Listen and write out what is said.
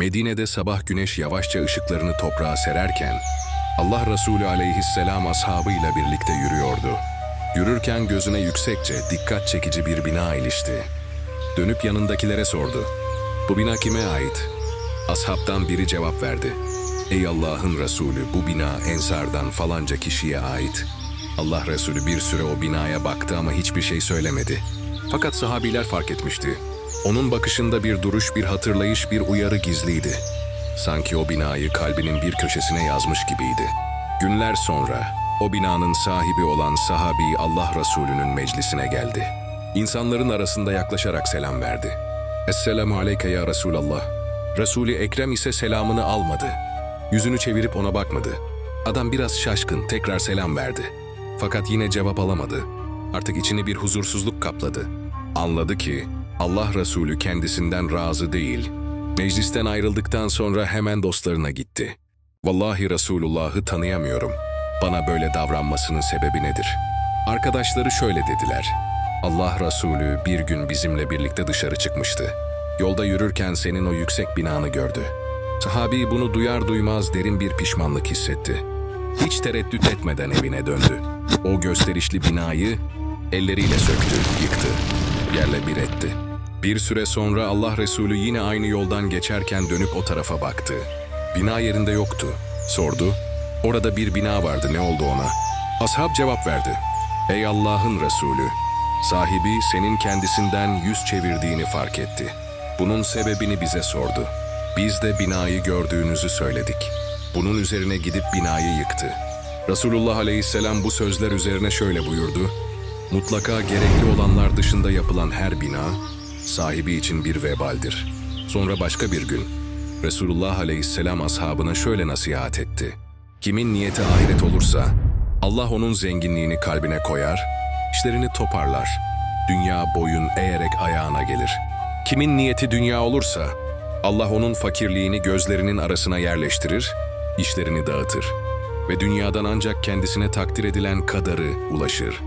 Medine'de sabah güneş yavaşça ışıklarını toprağa sererken, Allah Resulü aleyhisselam ashabıyla birlikte yürüyordu. Yürürken gözüne yüksekçe, dikkat çekici bir bina ilişti. Dönüp yanındakilere sordu. Bu bina kime ait? Ashabtan biri cevap verdi. Ey Allah'ın Resulü bu bina Ensardan falanca kişiye ait. Allah Resulü bir süre o binaya baktı ama hiçbir şey söylemedi. Fakat sahabiler fark etmişti. Onun bakışında bir duruş, bir hatırlayış, bir uyarı gizliydi. Sanki o binayı kalbinin bir köşesine yazmış gibiydi. Günler sonra o binanın sahibi olan sahabi Allah Resulü'nün meclisine geldi. İnsanların arasında yaklaşarak selam verdi. Esselamu aleyke ya Resulallah. Resul-i Ekrem ise selamını almadı. Yüzünü çevirip ona bakmadı. Adam biraz şaşkın tekrar selam verdi. Fakat yine cevap alamadı. Artık içini bir huzursuzluk kapladı. Anladı ki Allah Resulü kendisinden razı değil. Meclisten ayrıldıktan sonra hemen dostlarına gitti. Vallahi Resulullah'ı tanıyamıyorum. Bana böyle davranmasının sebebi nedir? Arkadaşları şöyle dediler. Allah Resulü bir gün bizimle birlikte dışarı çıkmıştı. Yolda yürürken senin o yüksek binanı gördü. Sahabi bunu duyar duymaz derin bir pişmanlık hissetti. Hiç tereddüt etmeden evine döndü. O gösterişli binayı elleriyle söktü, yıktı, yerle bir etti. Bir süre sonra Allah Resulü yine aynı yoldan geçerken dönüp o tarafa baktı. Bina yerinde yoktu. Sordu. Orada bir bina vardı ne oldu ona? Ashab cevap verdi. Ey Allah'ın Resulü! Sahibi senin kendisinden yüz çevirdiğini fark etti. Bunun sebebini bize sordu. Biz de binayı gördüğünüzü söyledik. Bunun üzerine gidip binayı yıktı. Resulullah Aleyhisselam bu sözler üzerine şöyle buyurdu. Mutlaka gerekli olanlar dışında yapılan her bina, sahibi için bir vebaldir. Sonra başka bir gün, Resulullah Aleyhisselam ashabına şöyle nasihat etti. Kimin niyeti ahiret olursa, Allah onun zenginliğini kalbine koyar, işlerini toparlar. Dünya boyun eğerek ayağına gelir. Kimin niyeti dünya olursa, Allah onun fakirliğini gözlerinin arasına yerleştirir, işlerini dağıtır ve dünyadan ancak kendisine takdir edilen kadarı ulaşır.